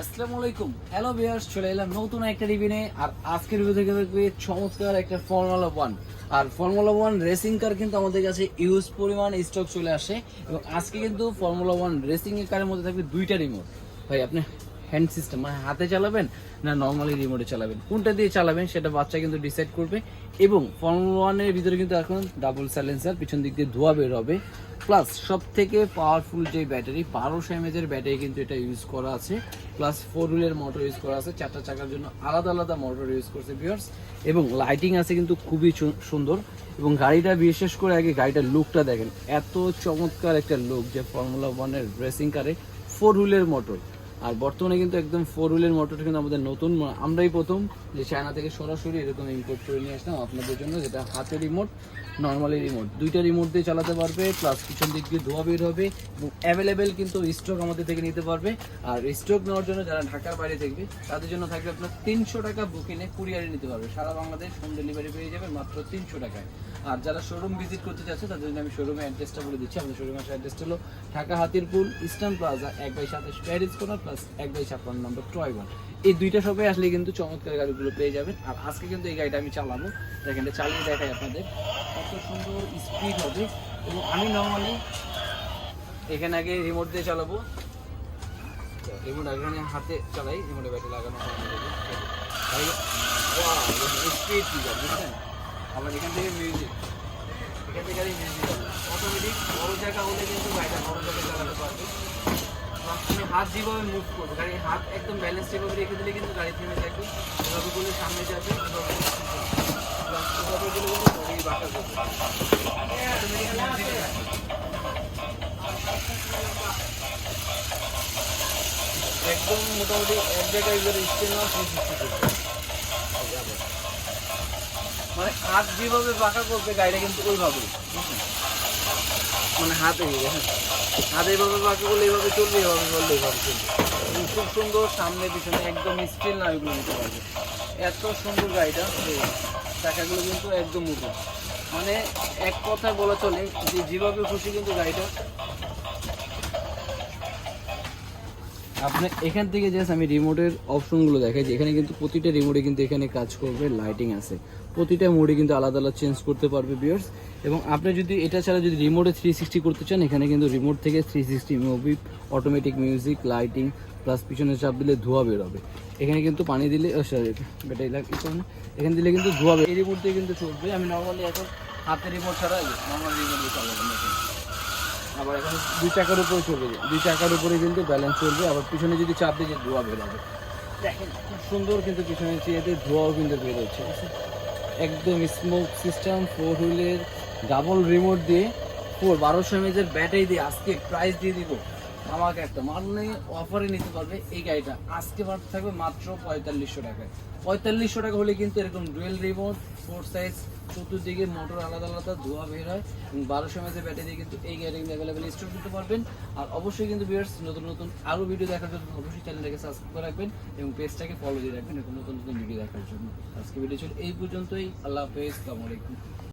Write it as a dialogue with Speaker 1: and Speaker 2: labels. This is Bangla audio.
Speaker 1: আসসালামু আলাইকুম। হ্যালো ভিউয়ার্স চলে এলাম নতুন একটা রিভিউ নিয়ে। আর আজকের রিভিউ থেকে দেখবে চমৎকার একটা ফর্মুলা ওয়ান আর ফর্মুলা ওয়ান রেসিং কার কিন্তু আমাদের কাছে ইউজ পরিমাণ স্টক চলে আসে। এবং আজকে কিন্তু ফর্মুলা ওয়ান রেসিং কারের মধ্যে থাকবে দুইটা রিমোট ভাই, আপনি হ্যান্ড সিস্টেম মানে হাতে চালাবেন না নর্মালি রিমোটে চালাবেন? কোনটা দিয়ে চালাবেন সেটা বাচ্চা কিন্তু ডিসাইড করবে। এবং ফর্মুলা ওয়ানের ভিতরে কিন্তু এখন ডাবল সাইলেন্সার পিছন দিক দিয়ে ধোয়া বের হবে। প্লাস সব থেকে পাওয়ারফুল যে ব্যাটারি বারোশো এমএজের ব্যাটারি কিন্তু এটা ইউজ করা আছে। প্লাস ফোর হুইলের মোটর ইউজ করা আছে। চারটা চাকার জন্য আলাদা আলাদা মোটর ইউজ করছে ভিউয়ার্স এবং লাইটিং আছে কিন্তু খুবই সুন্দর। এবং গাড়িটা বিশেষ করে আগে গাড়িটার লুকটা দেখেন। এত চমৎকার একটা লুক যে ফর্মুলা ওয়ানের রেসিং কারে ফোর হুইলের মোটর আর বর্তমানে কিন্তু একদম ফোর হুইলের মোটর কিন্তু আমাদের নতুন, আমরাই প্রথম, যে চায়না থেকে সরাসরি এরকম ইম্পোর্ট করে নিয়ে আসলাম আপনাদের জন্য, যেটা হাতে রিমোট নর্মালি রিমোট দুইটা রিমোট দিয়ে চালাতে পারবে প্লাস পিছন দিক দিয়ে ধোয়া বের হবে, এবং অ্যাভেলেবেল কিন্তু স্ট্রোক আমাদের থেকে নিতে পারবে। আর স্ট্রোক নেওয়ার জন্য যারা ঢাকার বাইরে থাকবে, তাদের জন্য থাকবে আপনার তিনশো টাকা বুকিংয়ে কুরিয়ারে নিতে পারবে। সারা বাংলাদেশ হোম ডেলিভারি পেয়ে যাবে মাত্র তিনশো টাকায়। আর যারা শোরুম ভিজিট করতে চাচ্ছে, তাদের জন্য আমি শোরুমের অ্যাড্রেসটা বলে দিচ্ছি। আমাদের শোরুমের অ্যাড্রেসটা হলো ঢাকা হাতিরপুল ইস্টার্ন প্লাজা এক বাই সাতাশ প্যারিস কোনার প্লাস এক বাই ছাপ্পান্ন নম্বর টয় এই দুইটা শপে আসলে কিন্তু চমৎকার গাড়িগুলো পেয়ে যাবেন। আর আজকে কিন্তু এই গাড়িটা আমি চালাবো। দেখেন চালিয়ে দেখাই আপনাদের কত সুন্দর স্পিড হবে। এবং আমি নর্মালি এখানে আগে রিমোট দিয়ে চালাবো। রিমোট এখানে হাতে চালাই রিমোটে ব্যাটারি লাগানো স্পিড বুঝলেন? আবার এখান থেকে মিউজিক এখান থেকে মিউজিক অটোমেটিক বড় জায়গা হলে কিন্তু গাড়িটা বড় জায়গায় চালাতে পারবে Plus তুমি হাত যেভাবে মুভ করবে, গাড়ি হাত একদম ব্যালেন্স যেভাবে রেখে দিলে কিন্তু গাড়ি থেমে থাকবে এভাবে করলে সামনে যাবে। একদম মোটামুটি এক জায়গায় স্টেন মানে হাত যেভাবে বাঁকা করবে, গাড়িটা কিন্তু ওইভাবে বুঝলেন? মানে হাতে হ্যাঁ। হাতে এইভাবে বাকি বলে এইভাবে চলবে এইভাবে বললে এইভাবে চলবে। খুব সুন্দর সামনে, পিছনে একদম স্টিল না ওইগুলো নিতে পারবে। এত সুন্দর গাড়িটা টাকাগুলো কিন্তু একদম মুখে মানে এক কথায় বলা চলে যে যেভাবে খুশি কিন্তু গাড়িটা আপনার এখান থেকে জাস্ট আমি রিমোটের অপশনগুলো দেখাই যে এখানে কিন্তু প্রতিটা রিমোটে কিন্তু এখানে কাজ করবে লাইটিং আছে। প্রতিটা মোডে কিন্তু আলাদা আলাদা চেঞ্জ করতে পারবে বিয়ার্স এবং আপনি যদি, এটা ছাড়া যদি রিমোটে থ্রি সিক্সটি করতে চান, এখানে কিন্তু রিমোট থেকে three sixty movie automatic music lighting plus পিছনে চাপ দিলে ধোয়া বেরোবে। এখানে কিন্তু পানি দিলে সরি ব্যাটারি লাগ এখানে দিলে কিন্তু ধোয়া বের- এই রিমোট দিয়ে কিন্তু চলবে। আমি নর্মালি এখন হাতের রিমোট ছাড়া নর্মাল রিমোট দিয়ে চালাবো। আবার এখন দুই চাকার উপরে চলবে দুই চাকার উপরে কিন্তু ব্যালেন্স চলবে আবার পিছনে যদি চাপ দিয়ে যে ধোয়া বেরোবে দেখেন। খুব সুন্দর কিন্তু পিছনে চেয়েতে ধোয়াও কিন্তু বেরোচ্ছে একদম স্মোক সিস্টেম ফোর হুইলের ডাবল রিমোট দিয়ে ফোর বারোশো এমএজের ব্যাটারি দিয়ে আজকে প্রাইস দিয়ে দিব। আমাকে একটা মানে অফারে নিতে পারবে এই গাড়িটা। আজকে বার থাকবে মাত্র পঁয়তাল্লিশশো টাকায় পঁয়তাল্লিশশো টাকা হলে কিন্তু এরকম ডুয়েল রিমোট ফোর সাইজ চতুর্দিকে মোটর আলাদা আলাদা, ধোয়া বের হয় এবং বারোশো এমএজের ব্যাটারি কিন্তু এই গাড়ি কিন্তু অ্যাভেলেবেল স্টোর করতে পারবেন। আর অবশ্যই কিন্তু ভিউয়ার্স নতুন নতুন আরও ভিডিও দেখার জন্য অবশ্যই চ্যানেলটাকে সাবস্ক্রাইব করে রাখবেন এবং পেজটাকে ফলো দিয়ে রাখবেন এরকম নতুন নতুন ভিডিও দেখার জন্য। আজকে ভিডিও ছিল এই পর্যন্তই। আল্লাহ হাফেজ। আসসালামু আলাইকুম।